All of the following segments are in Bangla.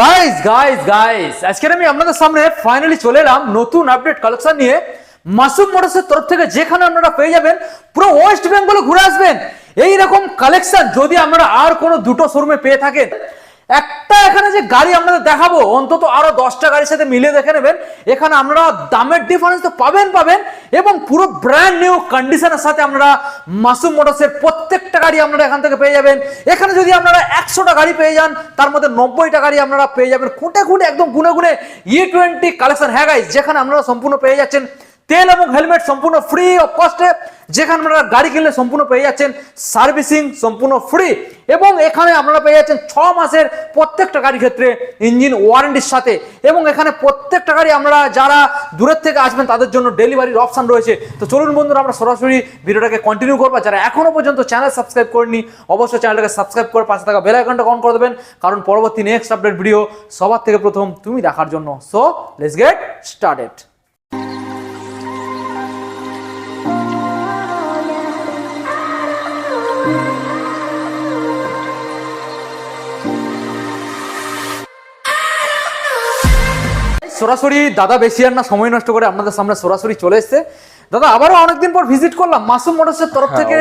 গাইস গাইস গাইস আজকে আমি আপনাদের সামনে ফাইনালি চলে এলাম নতুন আপডেট কালেকশন নিয়ে। মাসুম মোটরসের তরফ থেকে যেখানে আপনারা পেয়ে যাবেন, পুরো ওয়েস্ট বেঙ্গলে ঘুরে আসবেন। এইরকম কালেকশন যদি আপনারা আর কোনো দুটো শোরুমে পেয়ে থাকেন একটা এখানে যে গাড়ি আপনাদের দেখাবো, অন্তত আরও দশটা গাড়ির সাথে মিলিয়ে দেখে নেবেন। এখানে আপনারা দামের ডিফারেন্স তো পাবেন পাবেন, এবং পুরো ব্র্যান্ড নিউ কন্ডিশনের সাথে আপনারা মাসুম মোটরসের প্রত্যেকটা গাড়ি আপনারা এখান থেকে পেয়ে যাবেন। এখানে যদি আপনারা একশোটা গাড়ি পেয়ে যান, তার মধ্যে নব্বইটা গাড়ি আপনারা পেয়ে যাবেন। খুঁটে খুঁটে একদম গুনে গুনে ই টোয়েন্টি কালেকশন হ্যাঁ গাইজ যেখানে আপনারা সম্পূর্ণ পেয়ে যাচ্ছেন। তেল এবং হেলমেট সম্পূর্ণ ফ্রি অফ কস্টে যেখানে আপনারা গাড়ি কিনলে সম্পূর্ণ পেয়ে যাচ্ছেন সার্ভিসিং সম্পূর্ণ ফ্রি এবং এখানে আপনারা পেয়ে যাচ্ছেন ছ মাসের প্রত্যেকটা গাড়ির ক্ষেত্রে ইঞ্জিন ওয়ারেন্টির সাথে এবং এখানে প্রত্যেকটা গাড়ি আমরা যারা দূরের থেকে আসবেন, তাদের জন্য ডেলিভারির অপশন রয়েছে। তো চলুন বন্ধুরা, আমরা সরাসরি ভিডিওটাকে কন্টিনিউ করব। যারা এখনও পর্যন্ত চ্যানেল সাবস্ক্রাইব করেনি অবশ্যই চ্যানেলটাকে সাবস্ক্রাইব করে পাশে থাকা বেল আইকনটা অন করে দেবেন, কারণ পরবর্তী নেক্সট আপডেট ভিডিও সবার থেকে প্রথম তুমি দেখার জন্য। সো লেটস গেট স্টার্টেড সরাসরি দাদা বেশি আর না সময় নষ্ট করে আপনাদের সামনে সরাসরি চলে এসেছে। দাদা আবারও অনেকদিন পর ভিজিট করলাম মাসুম মোটরসের তরফ হ্যাঁ, থেকে।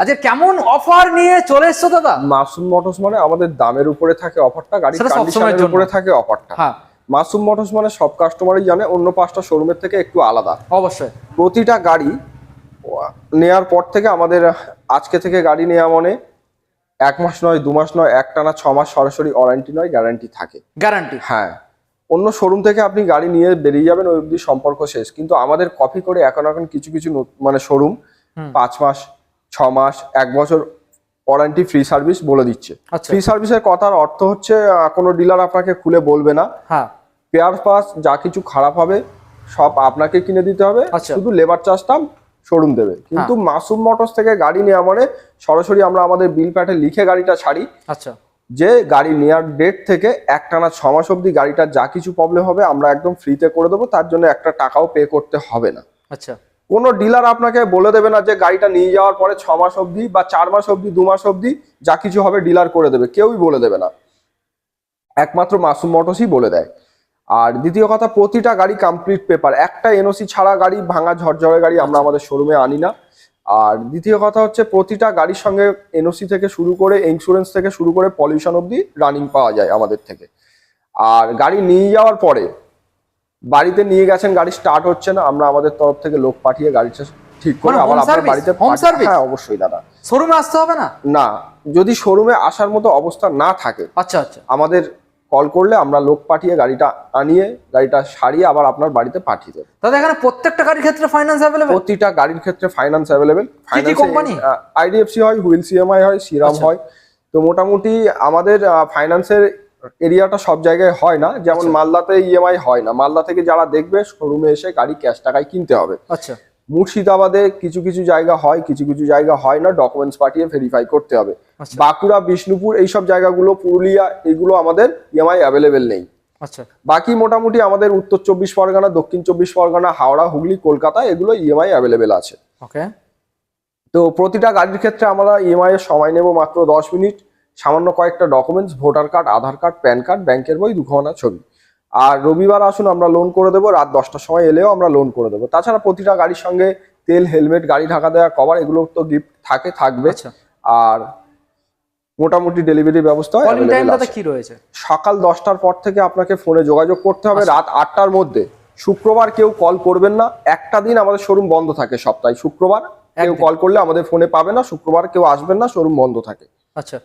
আজকে কেমন অফার নিয়ে চলে এসছো দাদা? মাসুম মোটরস মানে আমাদের দামের উপরে থাকে অফারটা গাড়ির কন্ডিশনের উপরে থাকে অফারটা হ্যাঁ। মাসুম মোটরস মানে সব কাস্টমারই জানে অন্য পাঁচটা শোরুমের থেকে একটু আলাদা। অবশ্যই। প্রতিটা গাড়ি নেয়ার পর থেকে আমাদের আজকে থেকে গাড়ি নেওয়া মানে এক মাস নয় দু মাস নয় একটানা ছ মাস সরাসরি ওয়ারেন্টি নয় গ্যারান্টি থাকে। গ্যারান্টি হ্যাঁ। অন্য শোরুম থেকে আপনি গাড়ি নিয়ে বেরিয়ে যাবেন ওই অবধি সম্পর্ক শেষ। কিন্তু আমাদের কপি করে এখন এখন কিছু কিছু মানে শোরুম পাঁচ মাস ছ মাস এক বছর ওয়ারেন্টি ফ্রি সার্ভিস বলে দিচ্ছে। আচ্ছা। ফ্রি সার্ভিসের কথার অর্থ হচ্ছে কোনো ডিলার আপনাকে খুলে বলবে না। হ্যাঁ। পেয়ার পাস যা কিছু খারাপ হবে সব আপনাকে কিনে দিতে হবে। আচ্ছা। শুধু লেবার চার্জটা শোরুম দেবে। কিন্তু মাসুম মোটরস থেকে গাড়ি নেওয়া মানে সরাসরি আমরা আমাদের বিল প্যাটে লিখে গাড়িটা ছাড়ি। আচ্ছা। যে গাড়ি নেওয়ার ডেট থেকে একটানা ছ মাস অব্দি গাড়িটার যা কিছু প্রবলেম হবে আমরা একদম ফ্রিতে করে দেবো। তার জন্য একটা টাকাও পে করতে হবে না। আচ্ছা। কোনো ডিলার আপনাকে বলে দেবে না যে গাড়িটা নিয়ে যাওয়ার পরে ছ মাস অবধি বা চার মাস অবধি দু মাস অবধি যা কিছু হবে ডিলার করে দেবে। কেউই বলে দেবে না। একমাত্র মাসুম মোটরসই বলে দেয়। আর দ্বিতীয় কথা প্রতিটা গাড়ি কমপ্লিট পেপার একটা এনওসি ছাড়া গাড়ি ভাঙা ঝরঝরে গাড়ি আমরা আমাদের শোরুমে আনি না। আর দ্বিতীয় কথা হচ্ছে প্রতিটা গাড়ির সঙ্গে এনওসি থেকে শুরু করে ইন্স্যুরেন্স থেকে শুরু করে পলিউশন অবধি রানিং পাওয়া যায় আমাদের থেকে। আর গাড়ি নিয়ে যাওয়ার পরে বাড়িতে নিয়ে গেছেন গাড়ি স্টার্ট হচ্ছে না আমরা আমাদের তরফ থেকে লোক পাঠিয়ে গাড়িটা ঠিক করে মানে আবার আপনার বাড়িতে? হ্যাঁ অবশ্যই দাদা। শোরুমে আসতে হবে না? না যদি শোরুমে আসার মতো অবস্থা না থাকে আচ্ছা আচ্ছা। আমাদের কল করলে আমরা লোক পাঠিয়ে গাড়িটা আনিয়ে গাড়িটা সারিয়ে আবার আপনার বাড়িতে পাঠিয়ে দেবো। দাদা এখানে প্রত্যেকটা গাড়ির ক্ষেত্রে ফাইন্যান্স অ্যাভেলেবল প্রতিটা গাড়ির ক্ষেত্রে ফাইন্যান্স অ্যাভেলেবেল company? আইডিএফসি হয় হুইল সিএমআই হয় সিরাম আচ্ছা। হয়। তো মোটামুটি আমাদের ফাইন্যান্সের এরিয়াটা সব জায়গায় হয় না। যেমন আচ্ছা। মালদাতে ইএমআই হয় না। মালদা থেকে যারা দেখবে শোরুমে এসে গাড়ি ক্যাশ টাকায় কিনতে হবে। আচ্ছা। মুর্শিদাবাদে কিছু কিছু জায়গা হয় কিছু কিছু জায়গা হয় না ডকুমেন্টস পাঠিয়ে ভেরিফাই করতে হবে। আচ্ছা। বাঁকুড়া বিষ্ণুপুর এইসব জায়গাগুলো পুরুলিয়া এগুলো আমাদের ইএমআই অ্যাভেলেবেল নেই। আচ্ছা। বাকি মোটামুটি আমাদের উত্তর চব্বিশ পরগনা দক্ষিণ চব্বিশ পরগনা হাওড়া হুগলি কলকাতা এগুলো ইএমআই অ্যাভেলেবেল আছে। ওকে। তো প্রতিটা গাড়ির ক্ষেত্রে আমরা ইএমআই এর সময় নেব মাত্র দশ মিনিট। সামান্য কয়েকটা documents voter card Aadhaar card PAN card ব্যাংকের বই দুখানা ছবি। আর রবিবার আসুন আমরা লোন করে দেবো রাত দশটার সময় এলেও আমরা লোন করে দেবো। তাছাড়া প্রতিটা গাড়ির সঙ্গে তেল হেলমেট গাড়ি ঢাকা দেওয়া কভার এগুলো তো গিফট থাকে থাকবে। আচ্ছা। আর মোটামুটি ডেলিভারি ব্যবস্থা। কি রয়েছে? সকাল দশটার পর থেকে আপনাকে ফোনে যোগাযোগ করতে হবে আচ্ছা। রাত আটটার মধ্যে। শুক্রবার কেউ কল করবেন না। একটা দিন আমাদের শোরুম বন্ধ থাকে সপ্তাহে শুক্রবার। কেউ কল করলে আমাদের ফোনে পাবে না শুক্রবার কেউ আসবেন না শোরুম বন্ধ থাকে। আচ্ছা।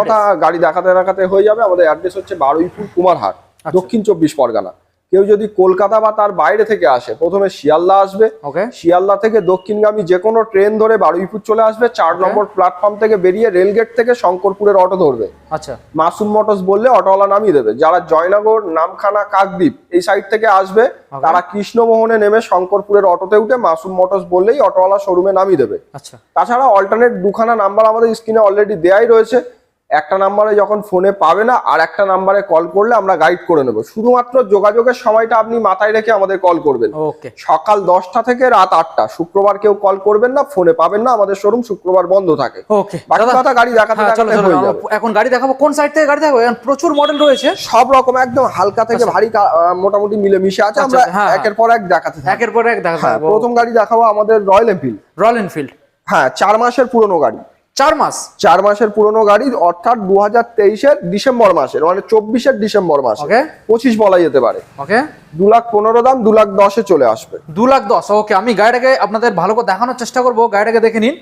কথা গাড়ি দেখাতে দেখাতে হয়ে যাবে। আমাদের অ্যাড্রেস হচ্ছে বারুইপুর কুমারহাট। দক্ষিণ চব্বিশ পরগনা। কেউ যদি কলকাতা বা তার বাইরে থেকে আসে প্রথমে শিয়ালদা আসবে ওকে। শিয়ালদা থেকে দক্ষিণগামী যে কোনো ট্রেন ধরে বারুইপুর চলে আসবে চার নম্বর প্ল্যাটফর্ম থেকে বেরিয়ে রেলগেট থেকে শঙ্করপুরের অটো ধরবে। আচ্ছা। মাসুম মোটরস বললে অটোওয়ালা নামিয়ে দেবে। যারা জয়নগর নামখানা কাকদ্বীপ এই সাইড থেকে আসবে তারা কৃষ্ণমোহনে নেমে শঙ্করপুরের অটোতে উঠে মাসুম মোটরস বললেই অটোওয়ালা শোরুমে নামিয়ে দেবে। আচ্ছা। তাছাড়া অল্টারনেট দুখানা নাম্বার আমাদের স্ক্রিনে অলরেডি দেয়াই রয়েছে। একটা নাম্বারে যখন ফোনে পাবে না আর একটা নাম্বারে কল করলে আমরা গাইড করে নেব। শুধুমাত্র যোগাযোগের সময়টা আপনি মাথায় রেখে আমাদের কল করবেন। সকাল দশটা থেকে রাত আটটা। শুক্রবার কেউ কল করবেন না ফোনে পাবেন না আমাদের শোরুম শুক্রবার বন্ধ থাকে। বাকি কথা গাড়ি দেখাতে হ্যাঁ হয়ে। এখন গাড়ি দেখাবো। কোন সাইড থেকে গাড়ি দেখাবো? প্রচুর মডেল রয়েছে। সব রকম একদম হালকা থেকে ভারী কা- আহ, মোটামুটি মিলেমিশে আছে। আচ্ছা, আমরা হ্যাঁ, একের পর এক দেখাতে একের পর এক হ্যাঁ দেখাবো প্রথম গাড়ি দেখাবো আমাদের রয়্যাল এনফিল্ড রয়্যাল এনফিল্ড হ্যাঁ চার মাসের পুরনো গাড়ি। চার মাস। চার মাসের পুরনো গাড়ি অর্থাৎ দু হাজার তেইশের ডিসেম্বর মাসের মানে চব্বিশের ডিসেম্বর মাস। ওকে পঁচিশ বলা যেতে পারে। ওকে দু লাখ পনেরো দাম দু লাখ দশে চলে আসবে। দু লাখ দশ ওকে আমি গাড়িটাকে আপনাদের ভালো করে দেখানোর চেষ্টা করব গাড়িটাকে দেখে নিন।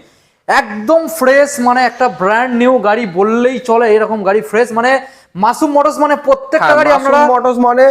একদম ফ্রেশ মানে একটা ব্র্যান্ড নিউ গাড়ি বললেই চলে এরকম গাড়ি ফ্রেশ মানে মাসুম মোটরস মানে প্রত্যেকটা গাড়ি আপনারা মোটরস মানে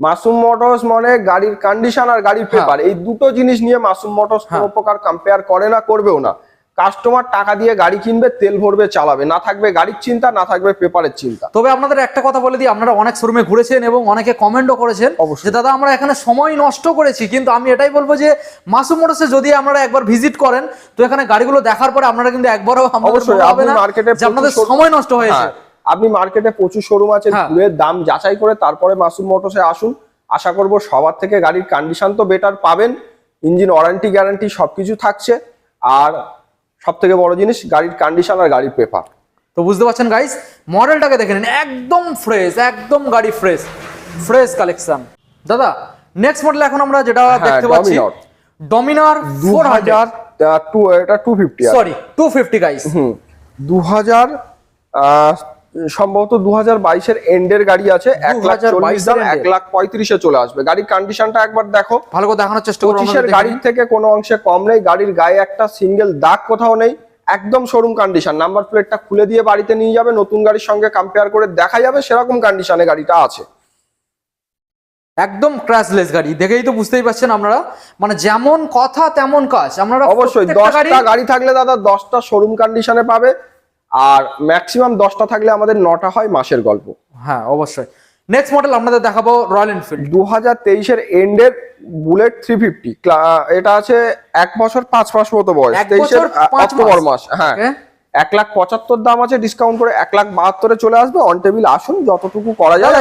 মাসুম মোটরস মানে গাড়ির কন্ডিশন আর গাড়ির হ্যাঁ। পেপার এই দুটো জিনিস নিয়ে মাসুম মোটরস কোনো প্রকার কম্পেয়ার করে না করবেও না। কাস্টমার টাকা দিয়ে গাড়ি কিনবে তেল ভরবে চালাবে। না থাকবে গাড়ির চিন্তা না থাকবে পেপারের চিন্তা। তবে আপনাদের একটা কথা বলে দিই আপনারা অনেক শোরুমে ঘুরেছেন এবং অনেকে কমেন্টও করেছেন অবশ্যই। দাদা আমরা এখানে সময় নষ্ট করেছি কিন্তু আমি এটাই বলব যে মাসুম মোটরসে যদি আপনারা একবার ভিজিট করেন তো এখানে গাড়িগুলো দেখার পরে আপনারা কিন্তু একবারও অবশ্যই, আপনি না মার্কেটে আপনাদের সময় নষ্ট হয়েছে। হ্যাঁ, আপনি মার্কেটে প্রচুর শোরুম আছে হ্যাঁ। ঘুরে দাম যাচাই করে তারপরে মাসুম মোটরসে আসুন। আশা করব সবার থেকে গাড়ির কন্ডিশন তো বেটার পাবেন। ইঞ্জিন ওয়ারেন্টি গ্যারান্টি সবকিছু থাকছে। আর সব থেকে বড় জিনিস গাড়ির কন্ডিশন আর গাড়ির পেপার তো বুঝতে পারছেন গাইস মডেলটাকে দেখে নিন একদম ফ্রেশ একদম গাড়ি ফ্রেশ ফ্রেশ কালেকশন দাদা নেক্সট মডেল এখন আমরা যেটা হ্যাঁ, দেখতে পাচ্ছি। ডমিনার দু ফোর হাজার আহ, টু এটা two fifty sorry two fifty guys hmm দু হাজার আহ, সম্ভবত দু হাজার বাইশের এন্ডের গাড়ি আছে এক লাখ চল্লিশ দাম এক লাখ পঁয়ত্রিশে চলে আসবে। গাড়ির কন্ডিশনটা একবার দেখো। ভালো করে দেখানোর চেষ্টা পঁচিশের গাড়ির থেকে কোনো অংশে কম নেই গাড়ির গায়ে একটা সিঙ্গেল দাগ কোথাও নেই একদম শোরুম কন্ডিশন নাম্বার প্লেটটা খুলে দিয়ে বাড়িতে নিয়ে যাবে নতুন গাড়ির সঙ্গে কম্পেয়ার করে দেখা যাবে সেরকম কন্ডিশনে গাড়িটা আছে। একদম ক্র্যাশলেস গাড়ি দেখেই তো বুঝতেই পারছেন আপনারা। মানে যেমন কথা তেমন কাজ। আপনারা অবশ্যই দশটা গাড়ি থাকলে দাদা দশটা শোরুম কন্ডিশনে পাবে। আর ম্যাক্সিমাম দশটা থাকলে আমাদের নটা হয় মাসের গল্প। হ্যাঁ অবশ্যই। নেক্সট মডেল আপনাদের দেখাবো রয়্যাল এনফিল্ড দু হাজার তেইশের এন্ডের বুলেট থ্রি ফিফটি এটা আছে এক বছর পাঁচ মাস মতো বয়স। তেইশের পাঁচ অক্টোবর মাস। হ্যাঁ. এক লাখ পঁচাত্তর দাম আছে ডিসকাউন্ট করে এক লাখ বাহাত্তরে চলে আসবে। অন টেবিল আসুন যতটুকু করা যায়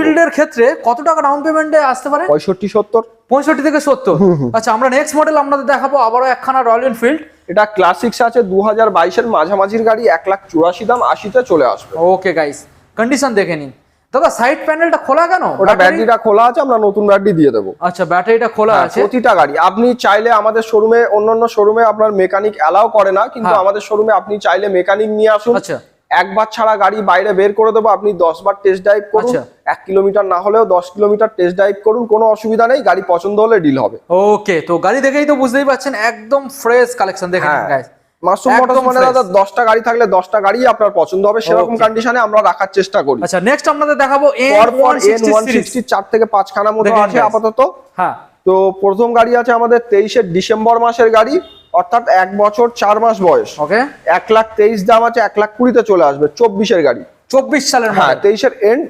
ফিল্ডের ক্ষেত্রে কত টাকা ডাউন পেমেন্টে আসতে পারে? পঁয়ষট্টি সত্তর। পঁয়ষট্টি থেকে সত্তর। আচ্ছা আমরা নেক্সট মডেল আপনাদের দেখাবো আবারও একখানা রয়্যাল এনফিল্ড এটা ক্লাসিক্স আছে দু হাজার বাইশের মাঝামাঝির গাড়ি এক লাখ চুরাশি দাম আশিতে চলে আসবে। ওকে গাইস কন্ডিশন দেখে নিন। দাদা সাইড প্যানেলটা খোলা কেন? ওটা ব্যাটারি- ব্যাটারিটা খোলা আছে আমরা নতুন ব্যাটারি দিয়ে দেবো। আচ্ছা ব্যাটারিটা খোলা হ্যাঁ, আছে। প্রতিটা গাড়ি। আপনি চাইলে আমাদের শোরুমে অন্যান্য শোরুমে আপনার মেকানিক অ্যালাউ করে না কিন্তু হ্যাঁ। আমাদের শোরুমে আপনি চাইলে মেকানিক নিয়ে আসুন। আচ্ছা। একবার ছাড়া গাড়ি বাইরে বের করে দেবো আপনি দশ বার টেস্ট ড্রাইভ করুন। আচ্ছা। এক কিলোমিটার না হলেও দশ কিলোমিটার টেস্ট ড্রাইভ করুন কোনো অসুবিধা নেই গাড়ি পছন্দ হলে ডিল হবে। ওকে তো গাড়ি দেখেই তো বুঝতেই পারছেন একদম ফ্রেশ কালেকশন দেখে মাসুম মোটরস মানে। দাদা দশটা গাড়ি থাকলে দশটা গাড়ি আপনার পছন্দ হবে। সেরকম কন্ডিশনে আমরা রাখার চেষ্টা করি। আচ্ছা নেক্সট আপনাদের দেখাবো এন পরপর one N one series sixty চার থেকে পাঁচখানা মতো দেখেন আছে আপাতত। হ্যাঁ। তো প্রথম গাড়ি আছে আমাদের তেইশের ডিসেম্বর মাসের গাড়ি। অর্থাৎ এক বছর চার মাস বয়স। ওকে এক লাখ তেইশ দাম আছে এক লাখ কুড়িতে চলে আসবে চব্বিশের গাড়ি। চব্বিশ সালের হ্যাঁ তেইশের এন্ড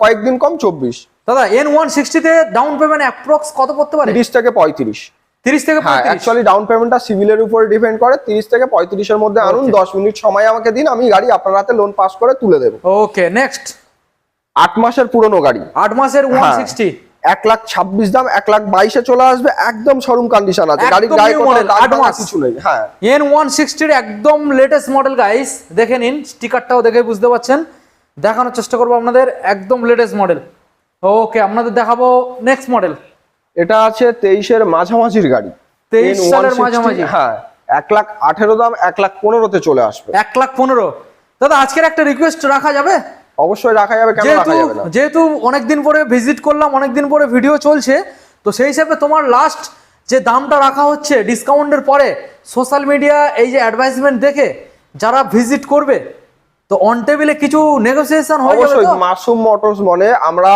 কয়েকদিন কম চব্বিশ। দাদা এন ওয়ান সিক্সটিতে ডাউন পেমেন্ট অ্যাপ্রক্স কত পড়তে পারে? তিরিশ থেকে পঁয়ত্রিশ। তিরিশ থেকে হ্যাঁ পঁয়ত্রিশ? অ্যাকচুয়ালি ডাউন পেমেন্টটা সিভিলের উপর ডিপেন্ড করে। তিরিশ থেকে পঁয়ত্রিশের মধ্যে আনুন Okay. দশ মিনিট সময় আমাকে দিন আমি গাড়ি আপনার হাতে লোন পাস করে তুলে দেবো। ওকে নেক্সট মাসের পুরনো গাড়ি। মাসের ওয়ান হ্যাঁ। সিক্সটি এক লাখ ছাব্বিশ দাম এক লাখ বাইশে চলে আসবে একদম শোরুম কন্ডিশন আছে। কিছু নেই হ্যাঁ। এন ওয়ান সিক্সটির একদম লেটেস্ট মডেল গাইস দেখে নিন স্টিকারটাও দেখে বুঝতে পারছেন দেখানোর চেষ্টা করব আপনাদের একদম লেটেস্ট মডেল ওকে আপনাদের দেখাবো নেক্সট মডেল এটা আছে তেইশের মাঝামাঝির গাড়ি। 23 N160 সালের মাঝামাঝি। হ্যাঁ এক লাখ আঠেরো দাম এক লাখ পনেরোতে চলে আসবে। এক লাখ পনেরো। দাদা আজকের একটা রিকোয়েস্ট রাখা যাবে? অবশ্যই রাখা যাবে কেন যেহেতু রাখা যাবে না? যেহেতু অনেকদিন পরে ভিজিট করলাম অনেকদিন পরে ভিডিও চলছে তো সেই হিসাবে তোমার লাস্ট যে দামটা রাখা হচ্ছে ডিসকাউন্টের পরে সোশ্যাল মিডিয়া এই যে অ্যাডভাইসমেন্ট দেখে যারা ভিজিট করবে তো অন টেবিলে কিছু নেগোসিয়েশন হয়ে অবশ্যই মাসুম মোটরস মানে আমরা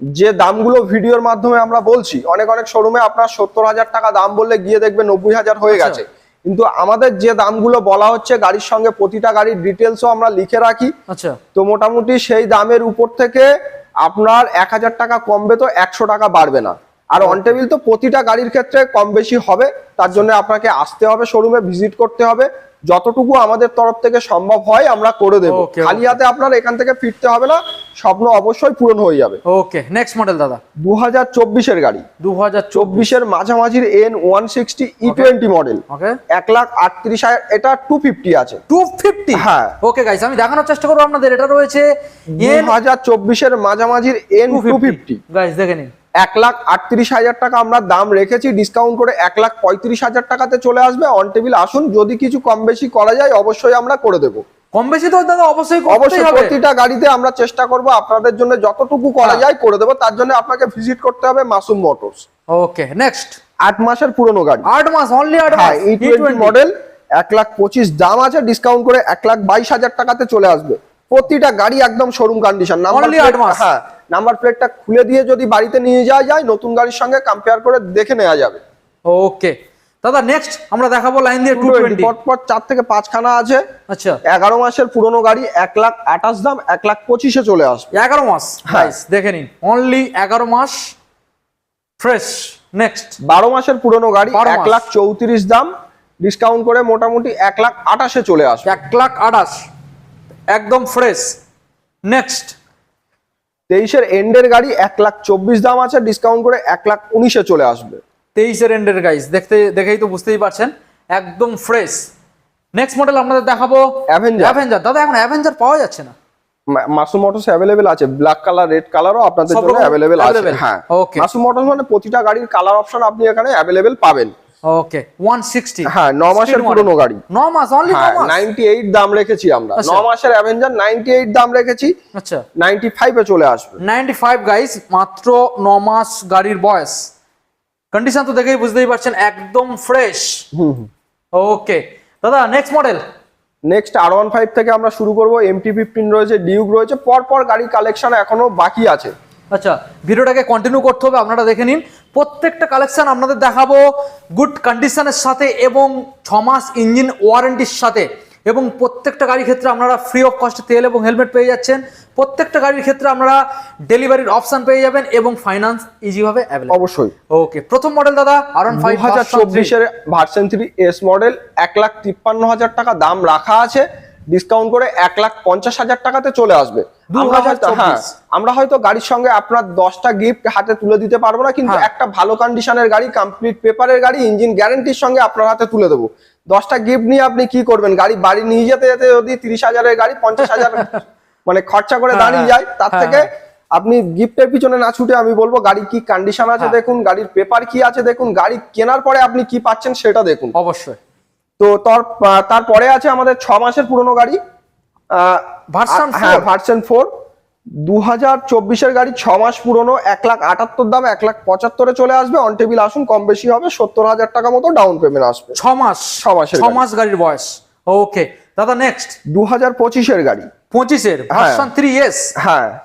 যে দামগুলো ভিডিওর মাধ্যমে আমরা বলছি অনেক অনেক শোরুমে আপনার সত্তর হাজার টাকা দাম বললে গিয়ে দেখবে নব্বই হাজার হয়ে আচ্ছা। গেছে। কিন্তু আমাদের যে দামগুলো বলা হচ্ছে গাড়ির সঙ্গে প্রতিটা গাড়ির ডিটেলসও আমরা লিখে রাখি। আচ্ছা। তো মোটামুটি সেই দামের উপর থেকে আপনার এক হাজার টাকা কমবে তো একশো টাকা বাড়বে না। আর অন টেবিল তো প্রতিটা গাড়ির ক্ষেত্রে কম বেশি হবে তার জন্য আপনাকে আসতে হবে শোরুমে ভিজিট করতে হবে। যতটুকু আমাদের তরফ থেকে সম্ভব হয় আমরা করে দেব। খালি হাতে আপনার এখান থেকে ফিরতে হবে না স্বপ্ন অবশ্যই পূরণ হয়ে যাবে। ওকে নেক্সট মডেল দাদা। দু হাজার চব্বিশের গাড়ি। দু হাজার চব্বিশের মাঝামাঝির N one sixty E twenty model okay এক লাখ আটত্রিশ হাজার এটা টু ফিফটি আছে। টু ফিফটি হ্যাঁ। ওকে গাইস আমি দেখানোর চেষ্টা করব আপনাদের এটা রয়েছে দু হাজার চব্বিশের মাঝামাঝির এন টু ফিফটি গাইস দেখে নিন। এক লাখ আটত্রিশ হাজার টাকা আমরা দাম রেখেছি ডিসকাউন্ট করে এক লাখ পঁয়ত্রিশ হাজার টাকাতে চলে আসবে। অন টেবিল আসুন যদি কিছু কম বেশি করা যায় অবশ্যই আমরা করে দেবো। কম বেশি তো দাদা অবশ্যই অবশ্যই প্রতিটা গাড়িতে আমরা চেষ্টা করব আপনাদের জন্য যতটুকু করা হ্যাঁ। যায় করে দেবো তার জন্য আপনাকে ভিজিট করতে হবে মাসুম মোটরস। ওকে নেক্সট আট মাসের পুরনো গাড়ি। আট মাস অনলি আট হ্যাঁ মাস মডেল এক লাখ পঁচিশ দাম আছে ডিসকাউন্ট করে এক লাখ বাইশ হাজার টাকাতে চলে আসবে। প্রতিটা গাড়ি একদম শোরুম কন্ডিশন নাম্বার। হ্যাঁ নাম্বার প্লেটটা খুলে দিয়ে যদি বাড়িতে নিয়ে যাওয়া যায় নতুন গাড়ির সঙ্গে কম্পেয়ার করে দেখে নেওয়া যাবে। ওকে দাদা নেক্সট আমরা দেখাবো লাইন দিয়ে টু 220 টোয়েন্টি পরপর চার থেকে পাঁচখানা আছে। আচ্ছা। এগারো মাসের পুরনো গাড়ি এক লাখ আঠাশ দাম এক লাখ পঁচিশে চলে আসবে। এগারো মাস। হ্যাঁ। গাইস দেখে নিন। অনলি এগারো মাস। ফ্রেশ নেক্সট বারো মাসের পুরনো গাড়ি 12 এক লাখ চৌত্রিশ দাম। ডিসকাউন্ট করে মোটামুটি এক লাখ আঠাশে চলে আসবে। এক লাখ আঠাশ। একদম ফ্রেশ নেক্সট তেইশের এন্ডের গাড়ি এক লাখ চব্বিশ দাম আছে ডিসকাউন্ট করে এক লাখ উনিশে চলে আসবে। তেইশের এন্ডের গাইস দেখতে দেখেই তো বুঝতেই পারছেন একদম ফ্রেশ নেক্সট মডেল আপনাদের দেখাবো। Avenger। অ্যাভেঞ্জার দাদা এখন অ্যাভেঞ্জার পাওয়া যাচ্ছে না। মোটরস আছে ব্ল্যাক কালার রেড কালারও আপনাদের জন্য আছে। হ্যাঁ। মোটরস মানে প্রতিটা গাড়ির কালার অপশন আপনি এখানে অ্যাভেলেবেল পাবেন। ওকে ওয়ান সিক্সটি হ্যাঁ ন মাসের পুরনো গাড়ি। ন মাস অনলি হ্যাঁ মাস? নাইনটি এইট দাম রেখেছি আমরা। আচ্ছা। ন মাসের অ্যাভেঞ্জার নাইনটি এইট দাম রেখেছি। আচ্ছা। নাইনটি ফাইভে চলে আসবে। নাইনটি ফাইভ গাইস মাত্র ন মাস গাড়ির বয়স। কন্ডিশন তো দেখেই বুঝতেই পারছেন একদম ফ্রেশ হুম ওকে দাদা next model next R one five থেকে আমরা শুরু করব এমটি ফিফটিন রয়েছে ডিউক রয়েছে পর পর গাড়ি কালেকশন এখনও বাকি আছে। আচ্ছা ভিডিওটাকে কন্টিনিউ করতে হবে আপনারা দেখে নিন। প্রত্যেকটা কালেকশন আপনাদের দেখাবো গুড কন্ডিশনের সাথে এবং ছ মাস ইঞ্জিন ওয়ারেন্টির সাথে। এবং প্রত্যেকটা গাড়ির ক্ষেত্রে আপনারা ফ্রি অফ কস্টে তেল এবং হেলমেট পেয়ে যাচ্ছেন। প্রত্যেকটা গাড়ির ক্ষেত্রে আপনারা ডেলিভারির অপশন পেয়ে যাবেন এবং ফাইন্যান্স ইজিভাবে অবশ্যই। ওকে প্রথম মডেল দাদা আর দু হাজার চব্বিশের ভার্সন থ্রি এস মডেল এক লাখ তিপ্পান্ন হাজার টাকা দাম রাখা আছে। ডিসকাউন্ট করে এক লাখ পঞ্চাশ হাজার টাকাতে চলে আসবে। আমরা হয়তো 2024 হ্যাঁ আমরা হয়তো গাড়ির সঙ্গে আপনার দশটা গিফট হাতে তুলে দিতে পারব না কিন্তু হ্যাঁ। একটা ভালো কন্ডিশনের গাড়ি কমপ্লিট পেপারের গাড়ি ইঞ্জিন গ্যারান্টির সঙ্গে আপনার হাতে তুলে দেবো। দশটা গিফট নিয়ে আপনি কি করবেন? গাড়ি বাড়ি নিয়ে যেতে যেতে যদি তিরিশ হাজারের গাড়ি পঞ্চাশ হাজার মানে খরচা করে হ্যাঁ, দাঁড়িয়ে যায় তার হ্যাঁ, থেকে আপনি গিফটের পিছনে না ছুটে আমি বলব গাড়ির কি কন্ডিশন আছে হ্যাঁ। দেখুন গাড়ির পেপার কি আছে দেখুন গাড়ি কেনার পরে আপনি কি পাচ্ছেন সেটা দেখুন। অবশ্যই। তো তারপরে আছে আমাদের ছ মাসের পুরনো গাড়ি আ- হ্যাঁ ভার্সন ফোর। দু হাজার চব্বিশের গাড়ি ছ মাস পুরনো এক লাখ আটাত্তর দাম এক লাখ পঁচাত্তরে চলে আসবে। অন টেবিল আসুন কম বেশি হবে সত্তর হাজার টাকা মতো ডাউন পেমেন্ট আসবে। ছ মাস ছ মাসের ছ মাস গাড়ির বয়স। ওকে দাদা নেক্সট দু হাজার পঁচিশের গাড়ি। পঁচিশের ভার্সন থ্রি এস হ্যাঁ।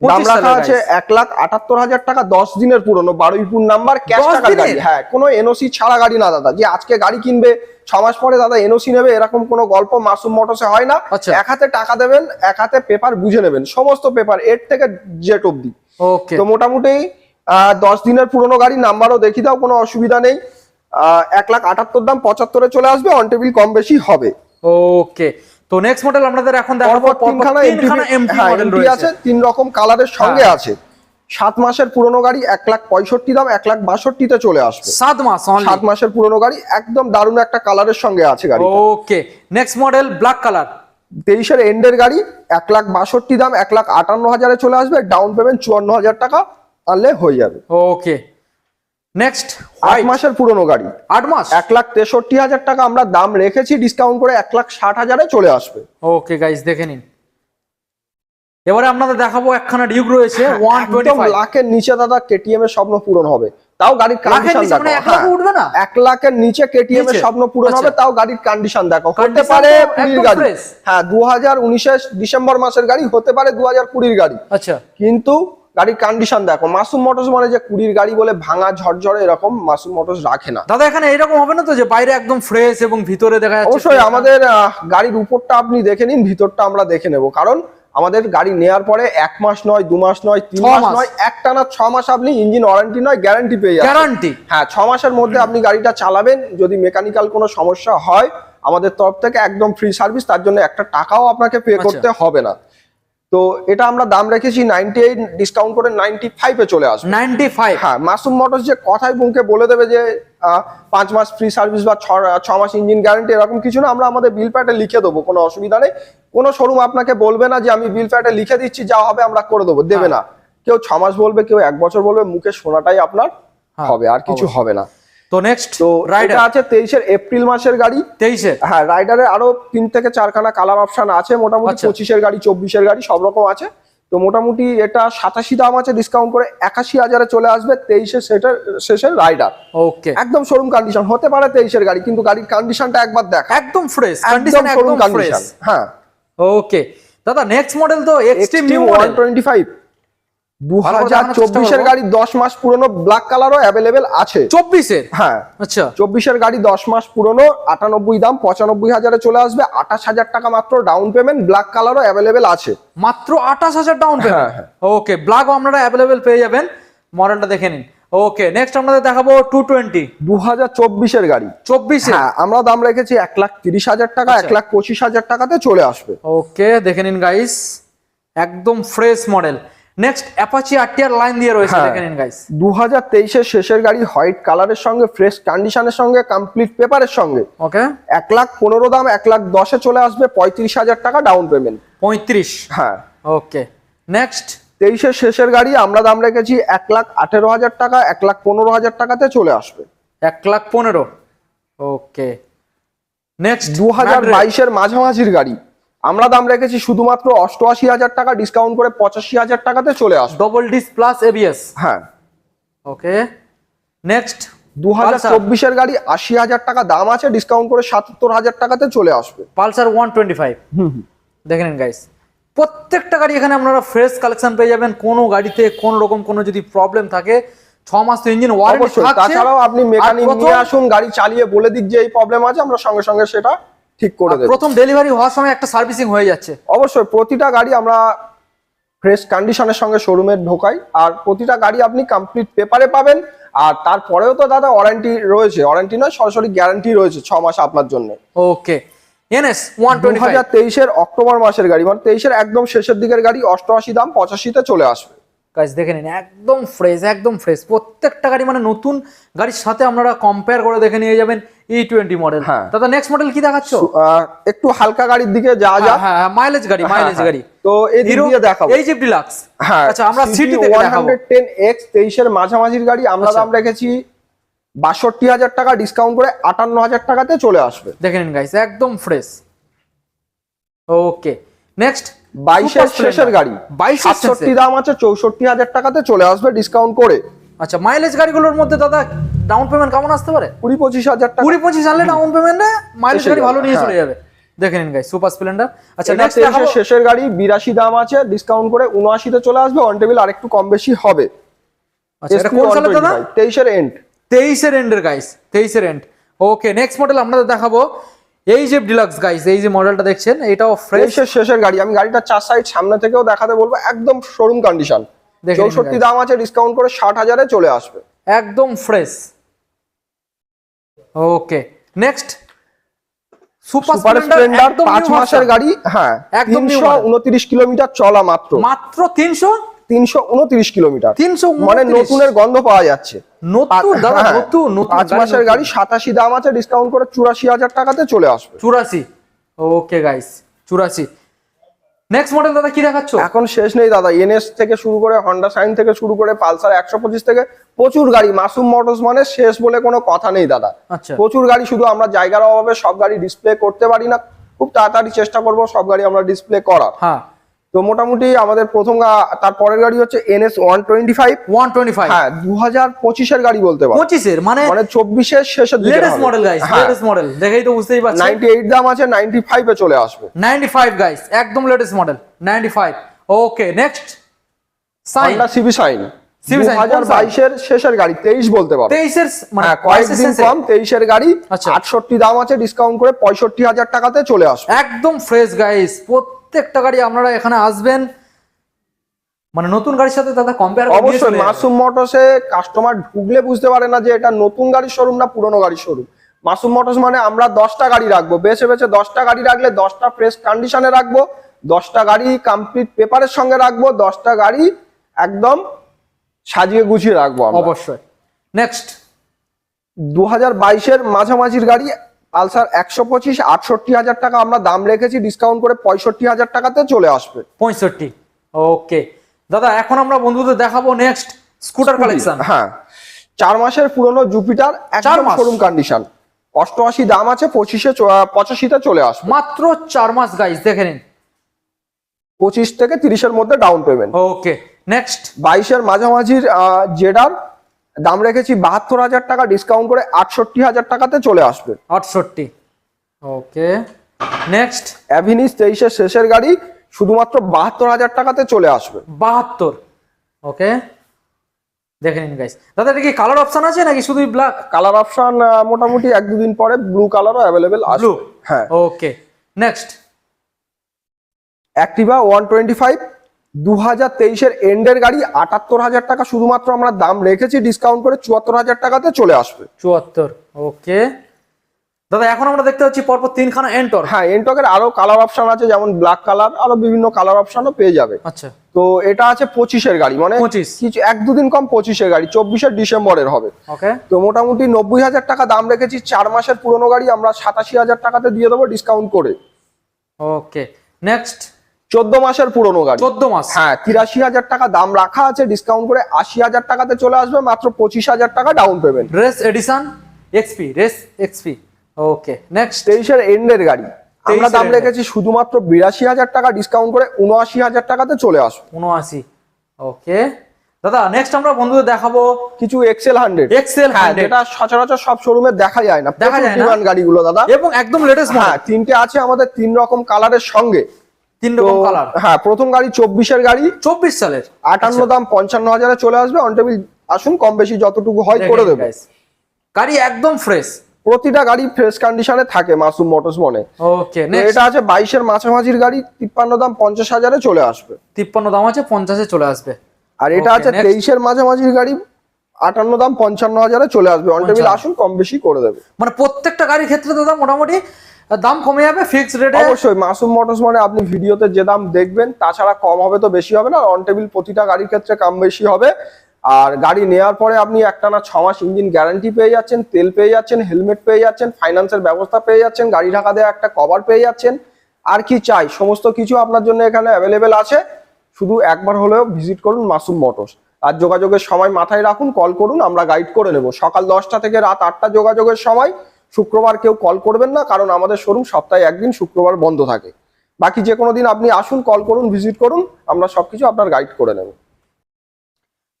দাম রাখা আছে এক লাখ আটাত্তর হাজার টাকা দশ দিনের পুরনো বারুইপুর নাম্বার ক্যাশ টাকার গাড়ি। হ্যাঁ কোনো এনওসি ছাড়া গাড়ি না দাদা। যে আজকে গাড়ি কিনবে ছ মাস পরে দাদা এনওসি নেবে এরকম কোনো গল্প মাসুম মোটরসে হয় না। আচ্ছা। এক হাতে টাকা দেবেন এক হাতে পেপার বুঝে নেবেন। সমস্ত পেপার এর থেকে জেট অব্দি ওকে তো মোটামুটি দশ দিনের পুরনো গাড়ি নাম্বারও দেখি দাও কোনো অসুবিধা নেই। আহ, এক লাখ আটাত্তর দাম পঁচাত্তরে চলে আসবে অন টেবিল কম বেশি হবে। ওকে তো নেক্সট মডেল আপনাদের এখন দেখাবো তিনখানা তিনখানা এমটি হ্যাঁ, মডেল রয়েছে আছে তিন রকম কালারের সঙ্গে হ্যাঁ। আছে। সাত মাসের পুরনো গাড়ি এক লাখ পঁয়ষট্টি দাম এক লাখ বাষট্টিতে চলে আসবে। সাত মাস সাত মাসের পুরনো গাড়ি একদম দারুণ একটা কালারের সঙ্গে আছে গাড়ি okay next model black colour তেইশের এন্ডের গাড়ি এক লাখ বাষট্টি দাম এক লাখ আটান্ন হাজারে চলে আসবে। ডাউন পেমেন্ট চুয়ান্ন হাজার টাকা আনলে হয়ে যাবে। ওকে নেক্সট আট মাসের পুরনো গাড়ি। আট মাস? এক লাখ তেষট্টি হাজার টাকা আমরা দাম রেখেছি ডিসকাউন্ট করে এক লাখ ষাট হাজারে চলে আসবে। ওকে গাইস দেখে নিন। এবারে আপনাদের দেখাবো একখানা ডিউক রয়েছে ওয়ান হ্যাঁ, লাখের নিচে দাদা কেটিএম এর স্বপ্ন পূরণ হবে। তাও গাড়ির কন্ডিশন মানে দেখো। হ্যাঁ। উঠবে না? এক লাখের নিচে কেটিএম এর স্বপ্ন পূরণ হবে আচ্ছা। তাও গাড়ির কন্ডিশন দেখো। হতে পারে কুড়ির গাড়ি। হ্যাঁ দু হাজার ডিসেম্বর মাসের গাড়ি হতে পারে দু হাজার কুড়ির গাড়ি। আচ্ছা। কিন্তু গাড়ির কন্ডিশন দেখো মাসুম মোটরস মানে যে কুড়ির গাড়ি বলে ভাঙা ঝরঝরে এরকম মাসুম মোটরস রাখে না। দাদা এখানে এরকম হবে না তো যে বাইরে একদম ফ্রেশ এবং ভিতরে দেখা যাচ্ছে অবশ্যই আমাদের গাড়ির উপরটা আপনি দেখে নিন ভিতরটা আমরা দেখে নেব। কারণ আমাদের গাড়ি নেওয়ার পরে এক মাস নয় দু মাস নয় তিন মাস। নয় একটানা ছ মাস আপনি ইঞ্জিন ওয়ারেন্টি নয় গ্যারান্টি পেয়ে যাবেন গ্যারান্টি হ্যাঁ ছ মাসের মধ্যে আপনি গাড়িটা চালাবেন যদি মেকানিক্যাল কোনো সমস্যা হয় আমাদের তরফ থেকে একদম ফ্রি সার্ভিস তার জন্য একটা টাকাও আপনাকে পে আচ্ছা। করতে হবে না। তো এটা আমরা দাম রেখেছি নাইনটি এইট ডিসকাউন্ট করে নাইনটি ফাইভে চলে আসবে। নাইনটি ফাইভ হ্যাঁ মাসুম মোটরস যে কথাই মুখে বলে দেবে যে পাঁচ মাস ফ্রি সার্ভিস বা ছ ছ মাস ইঞ্জিন গ্যারান্টি এরকম কিছু না আমরা আমাদের বিল প্যাটে লিখে দেবো কোনো অসুবিধা নেই। কোনো শোরুম আপনাকে বলবে না যে আমি বিল প্যাটে লিখে দিচ্ছি যা হবে আমরা করে দেবো। দেবে হ্যাঁ। না। কেউ ছ মাস বলবে কেউ এক বছর বলবে মুখে শোনাটাই আপনার হ্যাঁ, হবে আর কিছু হবে না। তো নেক্সট তো রাইডার আছে তেইশের এপ্রিল মাসের গাড়ি। তেইশে হ্যাঁ রাইডারের আরও তিন থেকে চারখানা কালার অপশন আছে মোটামুটি আচ্ছা। পঁচিশের গাড়ি চব্বিশের গাড়ি সব রকম আছে। তো মোটামুটি এটা সাতাশি দাম আছে ডিসকাউন্ট করে একাশি হাজারে চলে আসবে তেইশে সেটার শেষের রাইডার ওকে একদম শোরুম কন্ডিশন হতে পারে তেইশের গাড়ি কিন্তু গাড়ির কন্ডিশনটা একবার দেখা। একদম ফ্রেশ একদম শোরুম কন্ডিশন হ্যাঁ। ওকে দাদা নেক্সট মডেল তো Xtreme new one model twenty five দু হাজার চব্বিশের গাড়ি দশ মাস পুরনো ব্ল্যাক কালারও অ্যাভেলেবেল আছে। চব্বিশের? হ্যাঁ। আচ্ছা। চব্বিশের গাড়ি দশ মাস পুরনো আটানব্বই দাম পঁচানব্বই হাজারে চলে আসবে আঠাশ হাজার টাকা মাত্র ডাউন পেমেন্ট ব্ল্যাক কালারও অ্যাভেলেবেল আছে। মাত্র আঠাশ হাজার ডাউন হ্যাঁ, পেমেন্ট হ্যাঁ। ওকে ব্ল্যাকও আপনারা অ্যাভেলেবেল পেয়ে যাবেন। মডেলটা দেখে নিন। ওকে নেক্সট আপনাদের দেখাবো টু টোয়েন্টি দু হাজার চব্বিশের গাড়ি। চব্বিশে হ্যাঁ আমরা দাম রেখেছি এক লাখ তিরিশ হাজার টাকা আচ্ছা। এক লাখ পঁচিশ হাজার টাকাতে চলে আসবে। ওকে দেখে নিন গাইস একদম fresh model next Apache RTR line দিয়ে রয়েছে হ্যাঁ। দেখে নিন গাইস দু হাজার তেইশের শেষের গাড়ি হোয়াইট কালারের সঙ্গে ফ্রেশ কন্ডিশনের সঙ্গে কমপ্লিট পেপারের সঙ্গে। ওকে এক লাখ পনেরো দাম এক লাখ দশে চলে আসবে পঁয়ত্রিশ হাজার টাকা ডাউন পেমেন্ট পঁয়ত্রিশ। হ্যাঁ। ওকে নেক্সট তেইশের শেষের গাড়ি আমরা দাম রেখেছি এক লাখ আঠেরো হাজার টাকা এক লাখ পনেরো হাজার টাকাতে চলে আসবে। এক লাখ পনেরো। ওকে নেক্সট দু হাজার বাইশের মাঝামাঝির গাড়ি। আমরা দাম রেখেছি শুধুমাত্র অষ্টআশি হাজার টাকা ডিসকাউন্ট করে পঁচাশি হাজার টাকাতে চলে আসবে। ডবল ডিস প্লাস এবিএস হ্যাঁ। ওকে নেক্সট দু হাজার চব্বিশের গাড়ি আশি হাজার টাকা দাম আছে ডিসকাউন্ট করে সাতাত্তর হাজার টাকাতে চলে আসবে। পালসার ওয়ান টোয়েন্টি ফাইভ দেখে নিন গাইস প্রত্যেকটা গাড়ি এখানে আপনারা ফ্রেশ কালেকশন পেয়ে যাবেন। কোনো গাড়িতে কোন রকম কোনো যদি প্রবলেম থাকে ছ মাস তো ইঞ্জিন ওয়ারেন্টি তাছাড়াও আপনি মেকানিক নিয়ে আসুন গাড়ি চালিয়ে বলে দিক যে এই প্রবলেম আছে আমরা সঙ্গে সঙ্গে সেটা ঠিক করে দেবো। প্রথম ডেলিভারি হওয়ার সময় একটা সার্ভিসিং হয়ে যাচ্ছে। অবশ্যই প্রতিটা গাড়ি আমরা ফ্রেশ কন্ডিশনের সঙ্গে শোরুমে ঢোকাই আর প্রতিটা গাড়ি আপনি কমপ্লিট পেপারে পাবেন আর তারপরেও তো দাদা ওয়ারেন্টি রয়েছে। ওয়ারেন্টি নয় সরাসরি গ্যারান্টি রয়েছে ছ মাস আপনার জন্য। ওকে এনএস ওয়ান টোয়েন্টি হাজার তেইশের অক্টোবর মাসের গাড়ি মানে তেইশের একদম শেষের দিকের গাড়ি অষ্টআশি দাম পঁচাশিতে চলে আসবে। গাইস দেখে নিন একদম ফ্রেশ একদম ফ্রেশ প্রত্যেকটা গাড়ি মানে নতুন গাড়ির সাথে আপনারা কম্পেয়ার করে দেখে নিয়ে যাবেন ই টোয়েন্টি মডেল হ্যাঁ। দাদা নেক্সট মডেল কি দেখাচ্ছ? একটু হালকা গাড়ির দিকে যা যা। হ্যাঁ হ্যাঁ মাইলেজ গাড়ি মাইলেজ হ্যাঁ, গাড়ি। তো এই দিয়ে দেখাবো। এই ডিলাক্স হ্যাঁ আচ্ছা আমরা সিটি থেকে দেখাবো। হান্ড্রেড টেন এক্স তেইশের মাঝামাঝির গাড়ি। আমরা আচ্ছা। দাম রেখেছি বাষট্টি হাজার টাকা ডিসকাউন্ট করে আটান্ন হাজার টাকাতে চলে আসবে। দেখে নিন গাইস একদম ফ্রেশ ওকে নেক্সট বাইশের শেষের গাড়ি। সাতষট্টি দাম আছে চৌষট্টি হাজার টাকাতে চলে আসবে ডিসকাউন্ট করে। আচ্ছা মাইলেজ গাড়িগুলোর মধ্যে দাদা ডাউন পেমেন্ট কেমন আসতে পারে? কুড়ি পঁচিশ হাজার টাকা। কুড়ি পঁচিশ আনলে ডাউন পেমেন্টে মাইলেজ গাড়ি ভালো নিয়ে হ্যাঁ। চলে যাবে। দেখে নিন সুপার স্প্লেন্ডার আচ্ছা নেক্সট দেখাবো। শেষের গাড়ি বিরাশি দাম আছে ডিসকাউন্ট করে উনআশিতে চলে আসবে অন টেবিল আরেকটু কম বেশি হবে। আচ্ছা এটা কোন দাদা? এন্ড এন্ডের গাইস তেইশের এন্ড ওকে নেক্সট মডেল আপনাদের দেখাবো। এই যে ডিলাক্স গাইস এই যে মডেলটা দেখছেন এটাও ফ্রেশ শেষের গাড়ি। আমি গাড়িটা চার সাইড সামনে থেকেও দেখাতে বলব একদম শোরুম কন্ডিশন চৌষট্টি। দাম আছে ডিসকাউন্ট করে ষাট হাজারে চলে আসবে। একদম fresh okay next super Splendor পাঁচ মাসের গাড়ি হ্যাঁ একদম new তিনশো model। উনত্রিশ কিলোমিটার চলা মাত্র। মাত্র তিনশো? তিনশো উনত্রিশ কিলোমিটার। তিনশো মানে নতুনের গন্ধ পাওয়া যাচ্ছে। হ্যাঁ, পাঁচ মাসের গাড়ি সাতাশি দাম আছে ডিসকাউন্ট করে চুরাশি হাজার টাকাতে চলে আসবে। চুরাশি। ওকে গাইস চুরাশি। নেক্সট মডেল দাদা কি দেখাচ্ছ? এখন শেষ নেই দাদা এনএস থেকে শুরু করে হন্ডা সাইন থেকে শুরু করে পালসার একশো পঁচিশ থেকে প্রচুর গাড়ি মাসুম মোটরস মানে শেষ বলে কোনো কথা নেই দাদা। আচ্ছা। প্রচুর গাড়ি শুধু আমরা জায়গার অভাবে সব গাড়ি ডিসপ্লে করতে পারি না। খুব তাড়াতাড়ি চেষ্টা করব সব গাড়ি আমরা ডিসপ্লে করার। হ্যাঁ। তো মোটামুটি আমাদের প্রথম তার পরের গাড়ি হচ্ছে NS one twenty five. One twenty five. হ্যাঁ দু হাজার পঁচিশের গাড়ি বলতে পারো। পঁচিশের? মানে মানে চব্বিশের শেষের latest model guys latest model দেখেই তো বুঝতেই পারছেন। নাইনটি এইট দাম আছে নাইনটি ফাইভে চলে আসবে। 95 গাইস একদম latest model 95 okay next Shine CB Shine শেষের গাড়ি তেইশ বলতে পারো। 23 এর মানে হ্যাঁ কয়েকদিন কম তেইশের গাড়ি আচ্ছা। আটষট্টি দাম আছে ডিসকাউন্ট করে পঁয়ষট্টি হাজার টাকাতে চলে আসবে। একদম ফ্রেশ গাইস প্রত্যেকটা গাড়ি আপনারা এখানে আসবেন। মানে নতুন গাড়ির সাথে দাদা কম্পেয়ার অবশ্যই মাসুম মোটরসে কাস্টমার ঢুকলে বুঝতে পারে না যে এটা নতুন গাড়ির শোরুম না পুরনো গাড়ির শোরুম মাসুম মোটরস মানে আমরা দশটা গাড়ি রাখব বেছে বেছে দশটা গাড়ি রাখলে দশটা ফ্রেশ কন্ডিশনে রাখব দশটা গাড়ি কমপ্লিট পেপারের সঙ্গে রাখব দশটা গাড়ি একদম সাজিয়ে গুছিয়ে রাখব আমরা। অবশ্যই। নেক্সট দু হাজার বাইশের মাঝামাঝির গাড়ি পালসার একশো পঁচিশ আটষট্টি হাজার টাকা আমরা দাম রেখেছি ডিসকাউন্ট করে পঁয়ষট্টি হাজার টাকাতে চলে আসবে। পঁয়ষট্টি। ওকে। দাদা এখন আমরা বন্ধুদের দেখাবো নেক্সট স্কুটার কালেকশন হ্যাঁ। চার মাসের পুরনো জুপিটার একদম। শোরুম কন্ডিশন অষ্টআশি দাম আছে পঁচিশে পঁচাশিতে চলে আসবে। মাত্র চার মাস গাইজ দেখে নিন। পঁচিশ থেকে তিরিশের মধ্যে ডাউন পেমেন্ট ওকে নেক্সট বাইশের মাঝামাঝির জেডার দাম রেখেছি বাহাত্তর হাজার টাকা ডিসকাউন্ট করে আটষট্টি হাজার টাকাতে চলে আসবে। আটষট্টি। ওকে। নেক্সট অ্যাভিনিস তেইশের শেষের গাড়ি শুধুমাত্র বাহাত্তর হাজার টাকাতে চলে আসবে। বাহাত্তর। ওকে। দেখে নিন গাইস দাদা এটা কি কালার অপশন আছে নাকি শুধুই ব্ল্যাক কালার অপশন মোটামুটি এক দুদিন পরে ব্লু কালারও অ্যাভেলেবেল ব্লু আসবে। হ্যাঁ। Okay next Activa one twenty five দু হাজার তেইশের এন্ডের গাড়ি আটাত্তর হাজার টাকা শুধুমাত্র আমরা দাম রেখেছি ডিসকাউন্ট করে চুয়াত্তর হাজার টাকাতে চলে আসবে। চুয়াত্তর ওকে। দাদা এখন আমরা দেখতে পাচ্ছি পরপর তিনখানা এন্টর হ্যাঁ এনটকের আরও কালার অপশন আছে যেমন ব্ল্যাক কালার আরও বিভিন্ন কালার অপশনও পেয়ে যাবে। আচ্ছা। তো এটা আছে পঁচিশের গাড়ি মানে 25 কিছু এক দুদিন কম পঁচিশের গাড়ি চব্বিশের ডিসেম্বরের হবে। ওকে। তো মোটামুটি নব্বই হাজার টাকা দাম রেখেছি চার মাসের পুরনো গাড়ি আমরা সাতাশি হাজার টাকাতে দিয়ে দেবো ডিসকাউন্ট করে। ওকে নেক্সট চোদ্দ মাসের পুরনো গাড়ি। চোদ্দ মাস। হ্যাঁ তিরাশি হাজার টাকা দাম রাখা আছে ডিসকাউন্ট করে আশি হাজার টাকাতে চলে আসবে মাত্র পঁচিশ হাজার টাকা down payment race edition XP race XP okay next তেইশের এন্ডের গাড়ি। আমরা দাম রেখেছি শুধুমাত্র বিরাশি হাজার টাকা ডিসকাউন্ট করে উনআশি হাজার টাকাতে চলে আসবে উনআশি। ওকে দাদা নেক্সট আমরা বন্ধুদের দেখাবো কিছু এক্সেল হান্ড্রেড এক্সেল যেটা সচরাচর সব শোরুমে দেখা যায় না। দেখা যায়। গাড়িগুলো দাদা। এবং একদম লেটেস্ট হ্যাঁ তিনটে আছে আমাদের তিন রকম কালারের সঙ্গে। তিন রকম কালার হ্যাঁ প্রথম গাড়ি চব্বিশের গাড়ি। চব্বিশ সালের। আটান্ন দাম পঞ্চান্ন হাজারে চলে আসবে। অন টেবিল আসুন কম বেশি যতটুকু হয় করে দেবে। গাড়ি একদম ফ্রেশ প্রতিটা গাড়ি ফ্রেশ কন্ডিশনে থাকে মাসুম মোটরস মনে ওকে এটা আছে বাইশের মাঝামাঝির গাড়ি তিপ্পান্ন দাম পঞ্চাশ হাজারে চলে আসবে। তিপ্পান্ন দাম আছে পঞ্চাশে চলে আসবে। আর এটা আছে তেইশের মাঝামাঝির গাড়ি আটান্ন দাম পঞ্চান্ন হাজারে চলে আসবে। অন টেবিল আসুন কম বেশি করে দেবে। মানে প্রত্যেকটা গাড়ির ক্ষেত্রে দাদা মোটামুটি দাম কমে যাবে ফিক্সড রেটে অবশ্যই, মাসুম মোটরস মানে আপনি ভিডিওতে যে দাম দেখবেন, তাছাড়া কম হবে তো বেশি হবে না অন টেবিল প্রতিটা গাড়ির ক্ষেত্রে কম বেশি হবে। আর গাড়ি নেওয়ার পরে আপনি একটানা ছ মাস ইঞ্জিন গ্যারান্টি পেয়ে যাচ্ছেন, তেল পেয়ে যাচ্ছেন হেলমেট পেয়ে যাচ্ছেন ফাইন্যান্সের ব্যবস্থা পেয়ে যাচ্ছেন, গাড়ি ঢাকা দেওয়া একটা কভার পেয়ে যাচ্ছেন। আর কি চাই, সমস্ত কিছু আপনার জন্য এখানে অ্যাভেলেবেল আছে। শুধু একবার হলেও ভিজিট করুন মাসুম মোটরস আর যোগাযোগের সময় মাথায় রাখুন কল করুন, আমরা গাইড করে নেব। সকাল দশটা থেকে রাত আটটা যোগাযোগের সময় শুক্রবার কেউ কল করবেন না কারণ আমাদের শোরুম সপ্তাহে একদিন শুক্রবার বন্ধ থাকে। বাকি যে কোনো দিন আপনি আসুন কল করুন ভিজিট করুন আমরা সবকিছু আপনার গাইড করে নেব।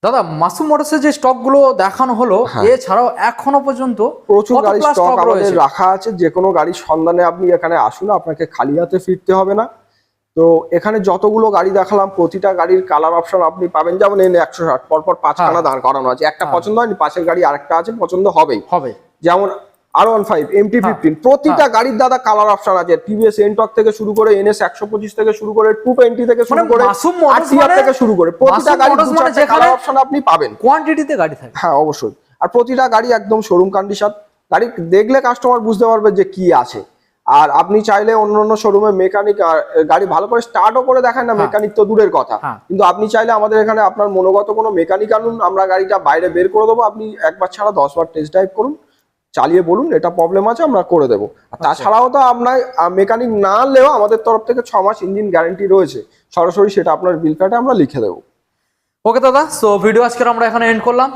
দাদা মাসুম মোটরসের যে স্টকগুলো দেখানো হলো হ্যাঁ। এছাড়াও এখনও পর্যন্ত প্রচুর গাড়ি স্টক আমাদের রাখা আছে যে কোনো গাড়ির সন্ধানে আপনি এখানে আসুন আপনাকে খালি হাতে ফিরতে হবে না। তো এখানে যতগুলো গাড়ি দেখালাম প্রতিটা গাড়ির কালার অপশন আপনি পাবেন। যেমন এনে একশো ষাট পরপর পাঁচখানা হ্যাঁ। দাঁড় করানো আছে। একটা হ্যাঁ। পছন্দ হয়নি পাশের গাড়ি আরেকটা আছে পছন্দ হবেই। হবে। যেমন R one five MT fifteen প্রতিটা গাড়ির দাদা কালার অপশন আছে। টিভিএস এনটক থেকে শুরু করে এনএস একশো পঁচিশ থেকে শুরু করে টু টোয়েন্টি থেকে শুরু মানে করে আরটিআর মানে- থেকে শুরু করে প্রতিটা গাড়ি Motors মানে যেখানে- কালার অপশন আপনি পাবেন। কোয়ান্টিটিতে গাড়ি থাকে। হ্যাঁ অবশ্যই। আর প্রতিটা গাড়ি একদম শোরুম কন্ডিশন গাড়ি দেখলে কাস্টমার বুঝতে পারবে যে কি আছে। আর আপনি চাইলে অন্য অন্য শোরুমে মেকানিক গাড়ি ভালো করে স্টার্টও করে দেখায় না হ্যাঁ। মেকানিক তো দূরের কথা। হ্যাঁ। কিন্তু আপনি চাইলে আমাদের এখানে আপনার মনোগত কোনো মেকানিক আনুন আমরা গাড়িটা বাইরে বের করে দেবো। আপনি একবার ছাড়া দশ বার টেস্ট ড্রাইভ করুন। চালিয়ে বলুন এটা প্রবলেম আছে আমরা করে দেবো। তাছাড়াও তো আপনার মেকানিক না আনলেও আমাদের তরফ থেকে ছ মাস ইঞ্জিন গ্যারেন্টি রয়েছে। সরাসরি সেটা আপনার বিল কার্ডে আমরা লিখে দেবো। ওকে দাদা সো ভিডিও আজকে আমরা এখানে এন্ড করলাম।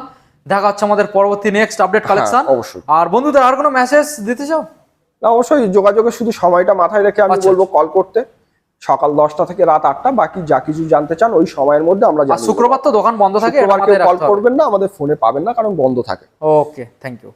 দেখা হচ্ছে আমাদের পরবর্তী নেক্সট আপডেট কালেকশন অবশ্যই। আর বন্ধুদের আর কোনো মেসেজ দিতে চাও? না অবশ্যই যোগাযোগের শুধু সময়টা মাথায় রেখে আমি আচ্ছা, বলব কল করতে। সকাল দশটা থেকে রাত আটটা বাকি যা কিছু জানতে চান ওই সময়ের মধ্যে আমরা শুক্রবার তো দোকান বন্ধ থাকে কল করবেন না আমাদের ফোনে পাবেন না কারণ বন্ধ থাকে। Okay thank you